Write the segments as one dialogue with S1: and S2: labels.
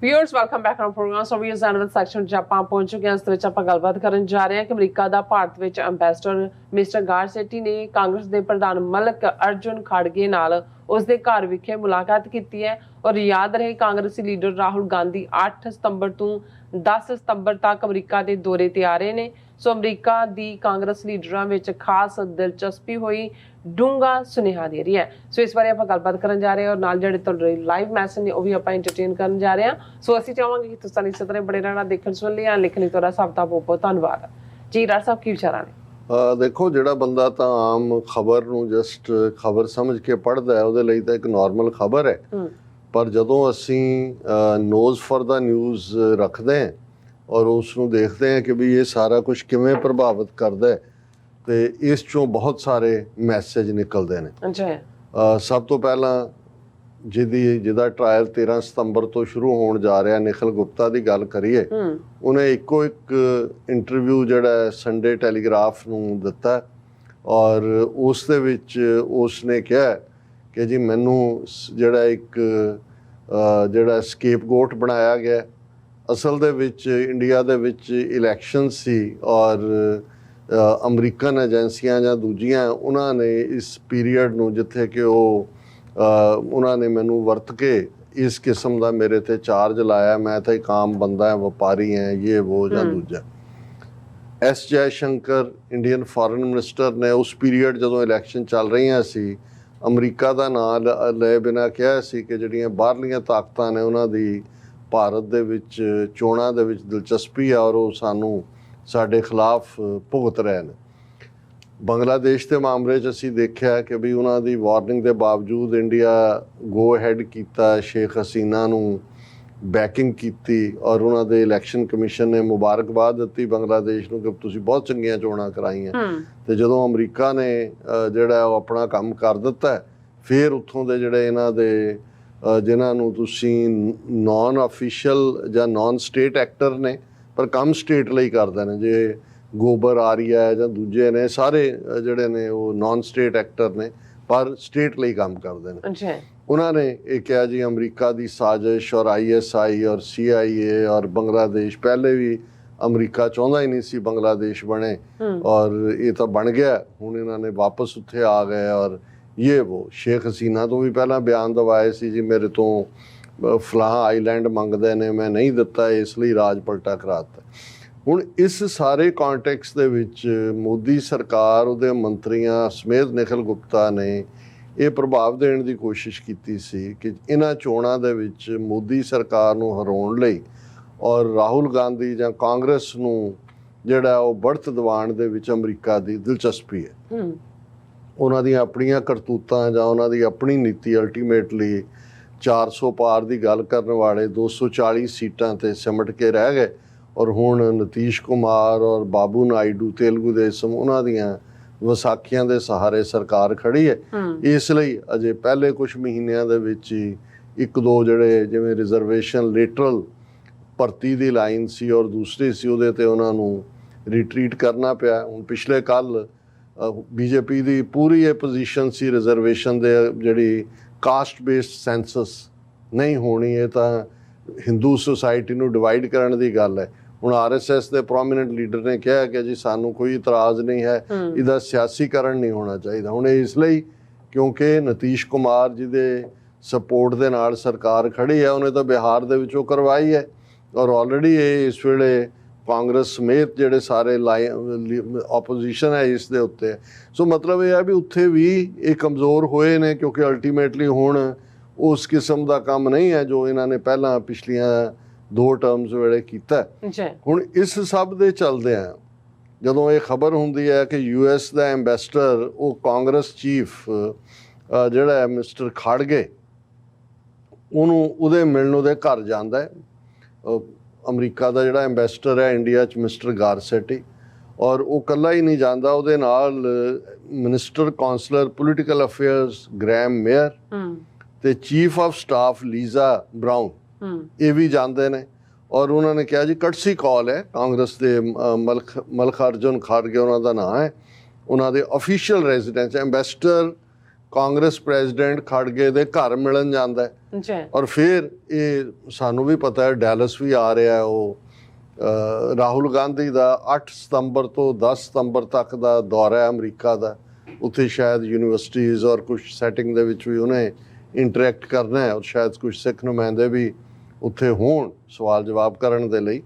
S1: Viewers welcome back on programme so we general section ਚ ਆਪਾਂ ਪਹੁੰਚ ਚੁੱਕੇ ਹਾਂ ਇਸ ਵਿੱਚ ਆਪਾਂ ਗੱਲਬਾਤ ਕਰਨ ਜਾ ਰਹੇ ਹਾਂ ਕਿ ਅਮਰੀਕਾ ਦਾ ਭਾਰਤ ਵਿੱਚ ਅੰਬੈਸਡਰ ਮਿਸਟਰ ਗਾਰਸੈਟੀ ਨੇ ਕਾਂਗਰਸ ਦੇ ਪ੍ਰਧਾਨ ਮਲਕ ਅਰਜੁਨ ਖੜਗੇ ਨਾਲ ਉਸ ਦੇ ਘਰ ਵਿਖੇ ਮੁਲਾਕਾਤ ਕੀਤੀ ਹੈ। ਔਰ ਯਾਦ ਰਹੇ ਕਾਂਗਰਸੀ ਲੀਡਰ ਰਾਹੁਲ ਗਾਂਧੀ 8 ਸਤੰਬਰ ਤੋਂ 10 ਸਤੰਬਰ ਤੱਕ ਅਮਰੀਕਾ ਦੇ ਦੌਰੇ ਤੇ ਆ ਰਹੇ ਨੇ। ਸੋ ਅਮਰੀਕਾ ਦੀ ਕਾਂਗਰਸ ਲੀਡਰਾਂ ਵਿੱਚ ਖਾਸ ਦਿਲਚਸਪੀ ਹੋਈ ਡੂੰਗਾ ਸੁਨੇਹਾ ਦੇ ਰਹੀ ਹੈ। ਸੋ ਇਸ ਬਾਰੇ ਆਪਾਂ ਗੱਲਬਾਤ ਕਰਨ ਜਾ ਰਹੇ ਹਾਂ ਔਰ ਨਾਲ ਜਿਹੜੇ ਤੁਹਾਡੇ ਲਾਈਵ ਮੈਸੇਜ ਨੇ ਉਹ ਵੀ ਆਪਾਂ ਐਂਟਰਟੇਨ ਕਰਨ ਜਾ ਰਹੇ ਹਾਂ। ਸੋ ਅਸੀਂ ਚਾਹਾਂਗੇ ਕਿ ਤੁਸੀਂ ਇਸੇ ਤਰ੍ਹਾਂ ਬੜੇ ਰਹਿਣਾ ਦੇਖਣ ਸੁਣ ਲਿਆ ਲਿਖਣ ਲਈ ਤੁਹਾਡਾ ਸਭ ਦਾ ਬਹੁਤ ਬਹੁਤ ਧੰਨਵਾਦ। ਜੀ ਰਾਜ ਸਾਹਿਬ ਕੀ ਵਿਚਾਰਾਂ ਨੇ?
S2: ਦੇਖੋ ਜਿਹੜਾ ਬੰਦਾ ਤਾਂ ਆਮ ਖਬਰ ਨੂੰ ਜਸਟ ਖਬਰ ਸਮਝ ਕੇ ਪੜ੍ਹਦਾ ਹੈ ਉਹਦੇ ਲਈ ਤਾਂ ਇੱਕ ਨਾਰਮਲ ਖਬਰ ਹੈ।
S1: ਹੂੰ।
S2: ਪਰ ਜਦੋਂ ਅਸੀਂ ਨੋਜ਼ ਫॉर ਦਾ ਨਿਊਜ਼ ਰੱਖਦੇ ਹਾਂ ਔਰ ਉਸ ਨੂੰ ਦੇਖਦੇ ਹਾਂ ਕਿ ਵੀ ਇਹ ਸਾਰਾ ਕੁਝ ਕਿਵੇਂ ਪ੍ਰਭਾਵਿਤ ਕਰਦਾ ਹੈ ਤੇ ਇਸ ਚੋਂ ਬਹੁਤ ਸਾਰੇ ਮੈਸੇਜ ਨਿਕਲਦੇ ਨੇ।
S1: ਅੱਛਾ।
S2: ਸਭ ਤੋਂ ਪਹਿਲਾਂ ਜਿਹਦੀ ਜਿਹਦਾ ਟ੍ਰਾਇਲ 13 ਸਤੰਬਰ ਤੋਂ ਸ਼ੁਰੂ ਹੋਣ ਜਾ ਰਿਹਾ ਨਿਖਲ ਗੁਪਤਾ ਦੀ ਗੱਲ ਕਰੀਏ ਉਹਨੇ ਇੱਕੋ ਇੱਕ ਇੰਟਰਵਿਊ ਜਿਹੜਾ ਸੰਡੇ ਟੈਲੀਗ੍ਰਾਫ ਨੂੰ ਦਿੱਤਾ ਔਰ ਉਸ ਦੇ ਵਿੱਚ ਉਸ ਨੇ ਕਿਹਾ ਕਿ ਜੀ ਮੈਨੂੰ ਜਿਹੜਾ ਇੱਕ ਜਿਹੜਾ ਸਕੇਪ ਗੋਟ ਬਣਾਇਆ ਗਿਆ ਅਸਲ ਦੇ ਵਿੱਚ ਇੰਡੀਆ ਦੇ ਵਿੱਚ ਇਲੈਕਸ਼ਨ ਸੀ ਔਰ ਅਮਰੀਕਨ ਏਜੰਸੀਆਂ ਜਾਂ ਦੂਜੀਆਂ ਉਹਨਾਂ ਨੇ ਇਸ ਪੀਰੀਅਡ ਨੂੰ ਜਿੱਥੇ ਕਿ ਉਹ ਉਹਨਾਂ ਨੇ ਮੈਨੂੰ ਵਰਤ ਕੇ ਇਸ ਕਿਸਮ ਦਾ ਮੇਰੇ ਤੇ ਚਾਰਜ ਲਾਇਆ ਮੈਂ ਤਾਂ ਇੱਕ ਆਮ ਬੰਦਾ ਹਾਂ ਵਪਾਰੀ ਹਾਂ ਇਹ ਉਹ ਜਾਂ। ਦੂਜਾ S Jai Shankar Indian foreign minister ਨੇ ਉਸ ਪੀਰੀਅਡ ਜਦੋਂ ਇਲੈਕਸ਼ਨ ਚੱਲ ਰਹੀਆਂ ਸੀ ਅਮਰੀਕਾ ਦਾ ਨਾਂ ਲ- ਬਿਨਾ ਕਿਹਾ ਸੀ ਕਿ ਜਿਹੜੀਆਂ ਬਾਹਰਲੀਆਂ ਤਾਕਤਾਂ ਨੇ ਉਹਨਾਂ ਦੀ ਭਾਰਤ ਦੇ ਵਿੱਚ ਚੋਣਾਂ ਦੇ ਵਿੱਚ ਦਿਲਚਸਪੀ ਆ ਔਰ ਉਹ ਸਾਨੂੰ ਸਾਡੇ ਖਿਲਾਫ ਭੁਗਤ ਰਹੇ ਨੇ। ਬੰਗਲਾਦੇਸ਼ ਦੇ ਮਾਮਲੇ 'ਚ ਅਸੀਂ ਦੇਖਿਆ ਕਿ ਵੀ ਉਹਨਾਂ ਦੀ ਵਾਰਨਿੰਗ ਦੇ ਬਾਵਜੂਦ ਇੰਡੀਆ ਗੋ ਹੈਡ ਕੀਤਾ ਸ਼ੇਖ ਹਸੀਨਾ ਨੂੰ ਬੈਕਿੰਗ ਕੀਤੀ ਔਰ ਉਹਨਾਂ ਦੇ ਇਲੈਕਸ਼ਨ ਕਮਿਸ਼ਨ ਨੇ ਮੁਬਾਰਕਬਾਦ ਦਿੱਤੀ ਬੰਗਲਾਦੇਸ਼ ਨੂੰ ਕਿ ਤੁਸੀਂ ਬਹੁਤ ਚੰਗੀਆਂ ਚੋਣਾਂ ਕਰਾਈਆਂ। ਤੇ ਜਦੋਂ ਅਮਰੀਕਾ ਨੇ ਜਿਹੜਾ ਉਹ ਆਪਣਾ ਕੰਮ ਕਰ ਦਿੱਤਾ ਫਿਰ ਉੱਥੋਂ ਦੇ ਜਿਹੜੇ ਇਹਨਾਂ ਦੇ ਜਿਨ੍ਹਾਂ ਨੂੰ ਤੁਸੀਂ ਨਾਨ ਅਫੀਸ਼ੀਅਲ ਜਾਂ ਨਾਨ ਸਟੇਟ ਐਕਟਰ ਨੇ ਪਰ ਕੰਮ ਸਟੇਟ ਲਈ ਕਰਦੇ ਨੇ ਜੇ ਗੋਬਰ ਆਰੀਆ ਹੈ ਜਾਂ ਦੂਜੇ ਨੇ ਸਾਰੇ ਜਿਹੜੇ ਨੇ ਉਹ ਨਾਨ ਸਟੇਟ ਐਕਟਰ ਨੇ ਪਰ ਸਟੇਟ ਲਈ ਕੰਮ ਕਰਦੇ ਨੇ।
S1: ਅੱਛਾ।
S2: ਉਹਨਾਂ ਨੇ ਇਹ ਕਿਹਾ ਜੀ ਅਮਰੀਕਾ ਦੀ ਸਾਜ਼ਿਸ਼ ਔਰ ਆਈਐਸਆਈ ਔਰ ਸੀਆਈਏ ਔਰ ਬੰਗਲਾਦੇਸ਼ ਪਹਿਲੇ ਵੀ ਅਮਰੀਕਾ ਚਾਹੁੰਦਾ ਹੀ ਨਹੀਂ ਸੀ ਬੰਗਲਾਦੇਸ਼ ਬਣੇ। ਔਰ ਇਹ ਤਾਂ ਬਣ ਗਿਆ। ਹੁਣ ਇਹਨਾਂ ਨੇ ਵਾਪਸ ਉੱਥੇ ਆ ਗਏ ਔਰ ਇਹ ਉਹ ਸ਼ੇਖ ਹਸੀਨਾ ਤੋਂ ਵੀ ਪਹਿਲਾਂ ਬਿਆਨ ਦਵਾਏ ਸੀ ਜੀ ਮੇਰੇ ਤੋਂ ਫਲਾਹ ਆਈਲੈਂਡ ਮੰਗਦੇ ਨੇ ਮੈਂ ਨਹੀਂ ਦਿੱਤਾ ਇਸ ਲਈ ਰਾਜ ਪਲਟਾ ਕਰਾਤਾ ਹੁਣ ਇਸ ਸਾਰੇ ਕੰਟੈਕਸਟ ਦੇ ਵਿੱਚ ਮੋਦੀ ਸਰਕਾਰ ਉਹਦੇ ਮੰਤਰੀਆਂ ਸਮੇਤ ਨਿਖਲ ਗੁਪਤਾ ਨੇ ਇਹ ਪ੍ਰਭਾਵ ਦੇਣ ਦੀ ਕੋਸ਼ਿਸ਼ ਕੀਤੀ ਸੀ ਕਿ ਇਹਨਾਂ ਚੋਣਾਂ ਦੇ ਵਿੱਚ ਮੋਦੀ ਸਰਕਾਰ ਨੂੰ ਹਰਾਉਣ ਲਈ ਔਰ ਰਾਹੁਲ ਗਾਂਧੀ ਜਾਂ ਕਾਂਗਰਸ ਨੂੰ ਜਿਹੜਾ ਉਹ ਬੜਤ ਦਿਵਾਣ ਦੇ ਵਿੱਚ ਅਮਰੀਕਾ ਦੀ ਦਿਲਚਸਪੀ ਹੈ ਉਹਨਾਂ ਦੀਆਂ ਆਪਣੀਆਂ ਕਰਤੂਤਾਂ ਜਾਂ ਉਹਨਾਂ ਦੀ ਆਪਣੀ ਨੀਤੀ ਅਲਟੀਮੇਟਲੀ 400 ਪਾਰ ਦੀ ਗੱਲ ਕਰਨ ਵਾਲੇ 240 ਸੀਟਾਂ ਤੇ ਸਿਮਟ ਕੇ ਰਹਿ ਗਏ ਔਰ ਹੁਣ ਨਤੀਸ਼ ਕੁਮਾਰ ਔਰ ਬਾਬੂ ਨਾਇਡੂ ਤੇਲਗੂ ਦੇਸ਼ਮ ਉਹਨਾਂ ਦੀਆਂ ਵਿਸਾਖੀਆਂ ਦੇ ਸਹਾਰੇ ਸਰਕਾਰ ਖੜੀ ਹੈ। ਇਸ ਲਈ ਅਜੇ ਪਹਿਲੇ ਕੁਝ ਮਹੀਨਿਆਂ ਦੇ ਵਿੱਚ ਹੀ ਇੱਕ ਦੋ ਜਿਹੜੇ ਜਿਵੇਂ ਰਿਜ਼ਰਵੇਸ਼ਨ ਲਿਟਰਲ ਭਰਤੀ ਦੀ ਲਾਈਨ ਸੀ ਔਰ ਦੂਸਰੀ ਸੀ ਉਹਦੇ ਤੇ ਉਹਨਾਂ ਨੂੰ ਰਿਟਰੀਟ ਕਰਨਾ ਪਿਆ। ਹੁਣ ਪਿਛਲੇ ਕੱਲ ਬੀਜੇਪੀ ਦੀ ਪੂਰੀ ਇਹ ਪੋਜੀਸ਼ਨ ਸੀ ਰਿਜ਼ਰਵੇਸ਼ਨ ਦੇ ਜਿਹੜੀ ਕਾਸਟ ਬੇਸਡ ਸੈਂਸਸ ਨਹੀਂ ਹੋਣੀ ਇਹ ਤਾਂ ਹਿੰਦੂ ਸੁਸਾਇਟੀ ਨੂੰ ਡਿਵਾਈਡ ਕਰਨ ਦੀ ਗੱਲ ਹੈ। ਹੁਣ ਆਰਐਸਐਸ ਦੇ ਪ੍ਰੋਮਿਨੈਂਟ ਲੀਡਰ ਨੇ ਕਿਹਾ ਕਿ ਜੀ ਸਾਨੂੰ ਕੋਈ ਇਤਰਾਜ਼ ਨਹੀਂ ਹੈ ਇਹਦਾ ਸਿਆਸੀਕਰਨ ਨਹੀਂ ਹੋਣਾ ਚਾਹੀਦਾ। ਹੁਣ ਇਹ ਇਸ ਲਈ ਕਿਉਂਕਿ ਨਤੀਸ਼ ਕੁਮਾਰ ਜੀ ਦੇ ਸਪੋਰਟ ਦੇ ਨਾਲ ਸਰਕਾਰ ਖੜੀ ਹੈ ਉਹਨੇ ਤਾਂ ਬਿਹਾਰ ਦੇ ਵਿੱਚੋਂ ਕਰਵਾਈ ਹੈ। ਔਰ ਆਲਰੇਡੀ ਇਹ ਇਸ ਵੇਲੇ ਕਾਂਗਰਸ ਸਮੇਤ ਜਿਹੜੇ ਸਾਰੇ ਆਪੋਜੀਸ਼ਨ ਹੈ ਇਸ ਦੇ ਉੱਤੇ। ਸੋ ਮਤਲਬ ਇਹ ਹੈ ਵੀ ਉੱਥੇ ਵੀ ਇਹ ਕਮਜ਼ੋਰ ਹੋਏ ਨੇ ਕਿਉਂਕਿ ਅਲਟੀਮੇਟਲੀ ਹੁਣ ਉਸ ਕਿਸਮ ਦਾ ਕੰਮ ਨਹੀਂ ਹੈ ਜੋ ਇਹਨਾਂ ਨੇ ਪਹਿਲਾਂ ਪਿਛਲੀਆਂ ਦੋ ਟਰਮਸ ਵੇਲੇ ਕੀਤਾ। ਹੁਣ ਇਸ ਸਭ ਦੇ ਚੱਲਦੇ ਆ ਜਦੋਂ ਇਹ ਖਬਰ ਹੁੰਦੀ ਹੈ ਕਿ ਯੂਐਸ ਦਾ ਐਮਬੈਸਡਰ ਉਹ ਕਾਂਗਰਸ ਚੀਫ ਜਿਹੜਾ ਹੈ ਮਿਸਟਰ ਖੜਗੇ ਉਹਨੂੰ ਉਹਦੇ ਮਿਲਣ ਉਹਦੇ ਘਰ ਜਾਂਦਾ ਹੈ। ਅਮਰੀਕਾ ਦਾ ਜਿਹੜਾ ਐਮਬੈਸਡਰ ਹੈ ਇੰਡੀਆ ਚ ਮਿਸਟਰ ਗਾਰਸੈਟੀ ਔਰ ਉਹ ਕੱਲਾ ਹੀ ਨਹੀਂ ਜਾਂਦਾ ਉਹਦੇ ਨਾਲ minister counsellor political affairs Graham
S1: Mayer
S2: ਤੇ chief of staff Lisa
S1: Brown
S2: ਇਹ ਵੀ ਜਾਂਦੇ ਨੇ ਔਰ ਉਹਨਾਂ ਨੇ ਕਿਹਾ ਜੀ ਕਟਸੀ ਕਾਲ ਹੈ ਕਾਂਗਰਸ ਦੇ ਅ, ਮਲਕ ਮਲਕ ਅਰਜੁਨ ਖਾਰਗੇ ਉਹਨਾਂ ਦਾ ਨਾਮ ਹੈ ਉਹਨਾਂ ਦੇ official residence ambassador Congress president Kharge ਦੇ ਘਰ ਮਿਲਣ ਜਾਂਦਾ ਹੈ।
S1: ਜੀ।
S2: ਔਰ ਫਿਰ ਇਹ ਸਾਨੂੰ ਵੀ ਪਤਾ ਹੈ ਡੈਲਸ ਵੀ ਆ ਰਿਹਾ ਹੈ ਉਹ। ਰਾਹੁਲ ਗਾਂਧੀ ਦਾ 8 ਸਤੰਬਰ ਤੋਂ 10 ਸਤੰਬਰ ਤੱਕ ਦਾ ਦੌਰਾ ਹੈ ਅਮਰੀਕਾ ਦਾ। ਉੱਥੇ ਸ਼ਾਇਦ ਯੂਨੀਵਰਸਿਟੀਜ਼ ਔਰ ਕੁਝ ਸੈਟਿੰਗ ਦੇ ਵਿੱਚ ਵੀ ਉਹਨੇ ਇੰਟਰੈਕਟ ਕਰਨਾ ਹੈ ਔਰ ਸ਼ਾਇਦ ਕੁਝ ਸਿੱਖ ਨੁਮਾਇੰਦੇ ਵੀ ਉੱਥੇ ਹੋਣ ਸਵਾਲ ਜਵਾਬ ਕਰਨ ਦੇ ਲਈ।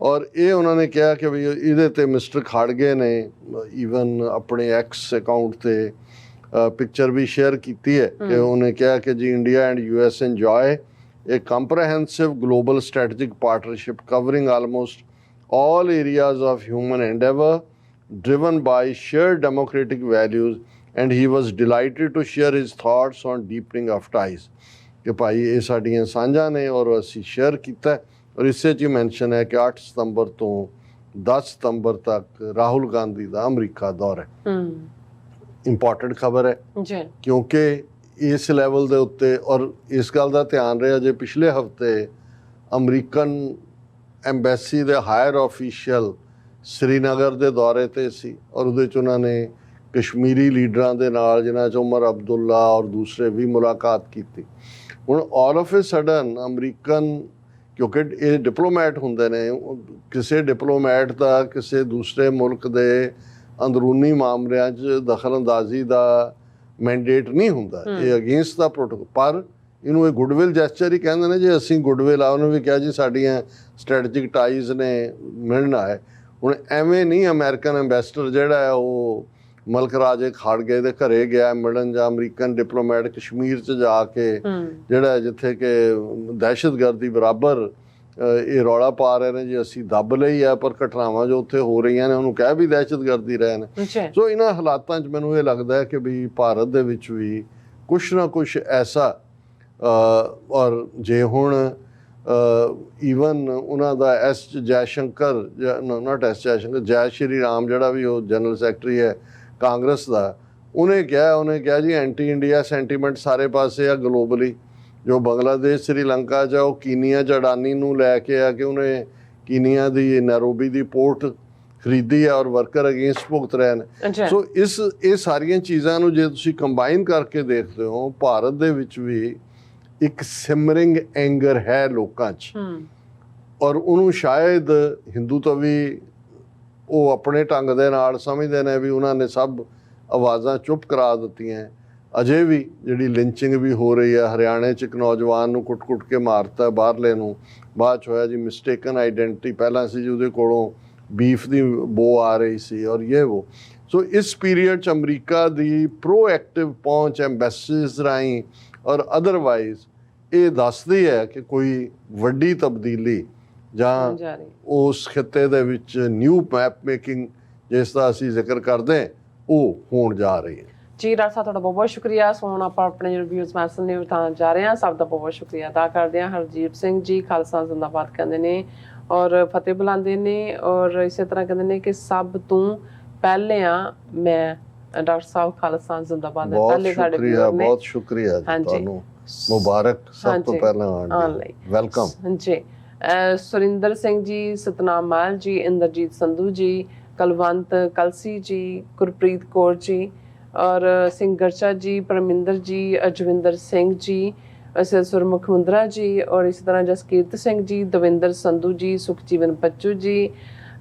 S2: ਔਰ ਇਹ ਉਹਨਾਂ ਨੇ ਕਿਹਾ ਕਿ ਵੀ ਇਹਦੇ ਤੇ ਮਿਸਟਰ ਖੜਗੇ ਨੇ ਈਵਨ ਆਪਣੇ ਐਕਸ ਅਕਾਊਂਟ ਤੇ ਪਿਕਚਰ ਵੀ ਸ਼ੇਅਰ ਕੀਤੀ ਹੈ ਕਿ ਉਹਨੇ ਕਿਹਾ ਕਿ ਜੀ India and US enjoy a comprehensive global strategic partnership covering almost all areas of human endeavor driven by shared democratic values and he was delighted to share his thoughts on deepening of ties ਕਿ ਭਾਈ ਇਹ ਸਾਡੀਆਂ ਸਾਂਝਾਂ ਨੇ ਔਰ ਅਸੀਂ share ਕੀਤਾ ਹੈ। ਔਰ ਇਸੇ 'ਚ ਮੈਂਸ਼ਨ ਹੈ ਕਿ 8 ਸਤੰਬਰ ਤੋਂ 10 ਸਤੰਬਰ ਤੱਕ ਰਾਹੁਲ ਗਾਂਧੀ ਦਾ ਅਮਰੀਕਾ ਦੌਰਾ ਹੈ
S1: ਹੂੰ
S2: ਇੰਪੋਰਟੈਂਟ ਖਬਰ ਹੈ।
S1: ਜੀ।
S2: ਕਿਉਂਕਿ ਇਸ ਲੈਵਲ ਦੇ ਉੱਤੇ ਔਰ ਇਸ ਗੱਲ ਦਾ ਧਿਆਨ ਰਿਹਾ ਜੇ ਪਿਛਲੇ ਹਫ਼ਤੇ ਅਮਰੀਕਨ ਐਮਬੈਸੀ ਦੇ ਹਾਇਰ ਆਫੀਸ਼ੀਅਲ ਸ੍ਰੀਨਗਰ ਦੇ ਦੌਰੇ ਤੇ ਸੀ ਔਰ ਉਹਦੇ ਚ ਉਹਨਾਂ ਨੇ ਕਸ਼ਮੀਰੀ ਲੀਡਰਾਂ ਦੇ ਨਾਲ ਜਿਨ੍ਹਾਂ ਚ ਉਮਰ ਅਬਦੁੱਲਾ ਔਰ ਦੂਸਰੇ ਵੀ ਮੁਲਾਕਾਤ ਕੀਤੀ। ਹੁਣ all of a sudden American ਕਿਉਂਕਿ ਇਹ ਡਿਪਲੋਮੈਟ ਹੁੰਦੇ ਨੇ ਕਿਸੇ ਡਿਪਲੋਮੈਟ ਦਾ ਕਿਸੇ ਦੂਸਰੇ ਮੁਲਕ ਦੇ ਅੰਦਰੂਨੀ ਮਾਮਲਿਆਂ 'ਚ ਦਖਲਅੰਦਾਜ਼ੀ ਦਾ ਮੈਂਡੇਟ ਨਹੀਂ ਹੁੰਦਾ। ਇਹ ਅਗੇਂਸਟ ਦਾ ਪ੍ਰੋਟੋਕੋਲ ਪਰ ਇਹਨੂੰ ਇਹ ਗੁੱਡਵਿਲ ਜੈਸਚਰ ਹੀ ਕਹਿੰਦੇ ਨੇ ਜੇ ਅਸੀਂ ਗੁੱਡਵਿਲ ਆ ਉਹਨੂੰ ਵੀ ਕਿਹਾ ਜੀ ਸਾਡੀਆਂ ਸਟ੍ਰੈਟੇਜਿਕ ਟਾਈਜ਼ ਨੇ ਮਿਲਣਾ ਹੈ ਹੁਣ ਐਵੇਂ ਨਹੀਂ ਅਮਰੀਕਨ ਐਮਬੈਸਡਰ ਜਿਹੜਾ ਹੈ ਉਹ ਮਲਕ ਰਾਜੇ ਖਾੜਗੇ ਦੇ ਘਰੇ ਗਿਆ ਮਿਲਣ ਜਾਂ ਅਮਰੀਕਨ ਡਿਪਲੋਮੈਟ ਕਸ਼ਮੀਰ 'ਚ ਜਾ ਕੇ ਜਿਹੜਾ ਜਿੱਥੇ ਕਿ ਦਹਿਸ਼ਤਗਰਦੀ ਬਰਾਬਰ ਇਹ ਰੌਲਾ ਪਾ ਰਹੇ ਨੇ ਜੀ ਅਸੀਂ ਦੱਬ ਲਈ ਆ ਪਰ ਘਟਨਾਵਾਂ ਜੋ ਉੱਥੇ ਹੋ ਰਹੀਆਂ ਨੇ ਉਹਨੂੰ ਕਹਿ ਵੀ ਦਹਿਸ਼ਤਗਰਦੀ ਰਹੇ ਨੇ। ਸੋ ਇਹਨਾਂ ਹਾਲਾਤਾਂ 'ਚ ਮੈਨੂੰ ਇਹ ਲੱਗਦਾ ਹੈ ਕਿ ਵੀ ਭਾਰਤ ਦੇ ਵਿੱਚ ਵੀ ਕੁਛ ਨਾ ਕੁਛ ਐਸਾ ਔਰ ਜੇ ਹੁਣ ਈਵਨ ਉਹਨਾਂ ਦਾ ਐਸ ਜੈ ਸ਼ੰਕਰ ਨਾਟ ਐਸ ਜੈ ਸ਼ੰਕਰ ਜੈ ਸ਼੍ਰੀ ਰਾਮ ਜਿਹੜਾ ਵੀ ਉਹ ਜਨਰਲ ਸੈਕਟਰੀ ਹੈ ਕਾਂਗਰਸ ਦਾ ਉਹਨੇ ਕਿਹਾ ਉਹਨੇ ਕਿਹਾ ਜੀ ਐਂਟੀ ਇੰਡੀਆ ਸੈਂਟੀਮੈਂਟ ਸਾਰੇ ਪਾਸੇ ਆ ਗਲੋਬਲੀ ਜੋ ਬੰਗਲਾਦੇਸ਼ ਸ੍ਰੀਲੰਕਾ ਚ ਆ, ਉਹ ਕੀਨੀਆ ਅਡਾਨੀ ਨੂੰ ਲੈ ਕੇ ਆ ਕਿ ਉਹਨੇ ਕੀਨੀਆ ਦੀ ਨੈਰੋਬੀ ਦੀ ਪੋਰਟ ਖਰੀਦੀ ਹੈ ਔਰ ਵਰਕਰ ਅਗੇਂਸਟ ਭੁਗਤ ਰਹੇ ਨੇ। ਸੋ ਇਸ ਇਹ ਸਾਰੀਆਂ ਚੀਜ਼ਾਂ ਨੂੰ ਜੇ ਤੁਸੀਂ ਕੰਬਾਈਨ ਕਰਕੇ ਦੇਖਦੇ ਹੋ ਭਾਰਤ ਦੇ ਵਿੱਚ ਵੀ ਇੱਕ ਸਿਮਰਿੰਗ ਐਂਗਰ ਹੈ ਲੋਕਾਂ 'ਚ। ਔਰ ਉਹਨੂੰ ਸ਼ਾਇਦ ਹਿੰਦੂ ਤੋਂ ਵੀ ਉਹ ਆਪਣੇ ਢੰਗ ਦੇ ਨਾਲ ਸਮਝਦੇ ਨੇ ਵੀ ਉਹਨਾਂ ਨੇ ਸਭ ਆਵਾਜ਼ਾਂ ਚੁੱਪ ਕਰਾ ਦਿੱਤੀਆਂ। ਅਜੇ ਵੀ ਜਿਹੜੀ ਲਿੰਚਿੰਗ ਵੀ ਹੋ ਰਹੀ ਹੈ ਹਰਿਆਣੇ 'ਚ ਇੱਕ ਨੌਜਵਾਨ ਨੂੰ ਕੁੱਟ-ਕੁੱਟ ਕੇ ਮਾਰਤਾ ਬਾਹਰਲੇ ਨੂੰ। ਬਾਅਦ 'ਚ ਹੋਇਆ ਜੀ ਮਿਸਟੇਕਨ ਆਈਡੈਂਟੀਟੀ ਪਹਿਲਾਂ ਸੀ ਜੀ ਉਹਦੇ ਕੋਲੋਂ ਬੀਫ ਦੀ ਬੋ ਆ ਰਹੀ ਸੀ ਔਰ ਇਹ ਉਹ ਸੋ ਇਸ ਪੀਰੀਅਡ 'ਚ ਅਮਰੀਕਾ ਦੀ ਪ੍ਰੋਐਕਟਿਵ ਪਹੁੰਚ ਐਮਬੈਸੀਜ਼ ਰਾਹੀਂ ਔਰ ਅਦਰਵਾਈਜ਼ ਇਹ ਦੱਸਦੀ ਹੈ ਕਿ ਕੋਈ ਵੱਡੀ ਤਬਦੀਲੀ ਜਾਂ ਉਸ ਖਿੱਤੇ ਦੇ ਵਿੱਚ ਨਿਊ ਮੈਪ ਮੇਕਿੰਗ ਜਿਸ ਦਾ ਅਸੀਂ ਜ਼ਿਕਰ ਕਰਦੇ ਉਹ ਹੋਣ ਜਾ ਰਹੀ ਹੈ।
S1: ਜੀ ਰਾਜ ਸਾਹਿਬ ਤੁਹਾਡਾ ਬਹੁਤ ਬਹੁਤ ਸ਼ੁਕਰੀਆ। ਸੋ ਹੁਣ ਆਪਾਂ ਆਪਣੇ ਰਿਵਿਊਜ਼ ਮੈਸਨ ਨੇ ਉਠਾਉਣ ਜਾ ਰਹੇ ਹਾਂ। ਸਭ ਦਾ ਬਹੁਤ ਬਹੁਤ ਸ਼ੁਕਰੀਆ ਅਦਾ ਕਰਦੇ ਹਾਂ। ਹਰਜੀਤ ਸਿੰਘ ਜੀ ਖਾਲਸਾ ਜ਼ਿੰਦਾਬਾਦ ਕਹਿੰਦੇ ਨੇ ਔਰ ਫਤਿਹ ਬੁਲਾਉਂਦੇ ਨੇ ਔਰ ਇਸੇ ਤਰ੍ਹਾਂ ਕਹਿੰਦੇ ਨੇ ਕਿ ਸਭ ਤੋਂ ਪਹਿਲੇ ਆ ਮੈਂ ਡਾਕਟਰ ਸਾਹਿਬ ਖਾਲਸਾ ਜ਼ਿੰਦਾਬਾਦ
S2: ਬਹੁਤ
S1: ਪਹਿਲੇ ਸਾਡੇ
S2: ਸ਼ੁਕਰੀਆ
S1: viewer ਨੇ।
S2: ਬਹੁਤ ਸ਼ੁਕਰੀਆ ਜੀ। ਤੁਹਾਨੂੰ। ਮੁਬਾਰਕ ਸਭ ਤੋਂ ਪਹਿਲਾਂ
S1: ਆਉਣ ਲਈ।
S2: ਵੈਲਕਮ।
S1: ਅਹ ਸੁਰਿੰਦਰ ਸਿੰਘ ਜੀ ਸਤਨਾਮ ਮਾਲ ਜੀ ਇੰਦਰਜੀਤ ਸੰਧੂ ਜੀ ਕਲਵੰਤ ਕਲਸੀ ਜੀ ਗੁਰਪ੍ਰੀਤ ਕੌਰ ਜੀ ਔਰ ਸਿੰਘ ਗਰਚਾ ਜੀ ਪਰਮਿੰਦਰ ਜੀ ਅਜਵਿੰਦਰ ਸਿੰਘ ਜੀ ਅਸਲ ਸੁਰਮੁਖ ਮੁੰਦਰਾ ਜੀ ਔਰ ਇਸ ਤਰ੍ਹਾਂ ਜਸਕੀਰਤ ਸਿੰਘ ਜੀ ਦਵਿੰਦਰ ਸੰਧੂ ਜੀ ਸੁਖਜੀਵਨ ਪੱਚੂ ਜੀ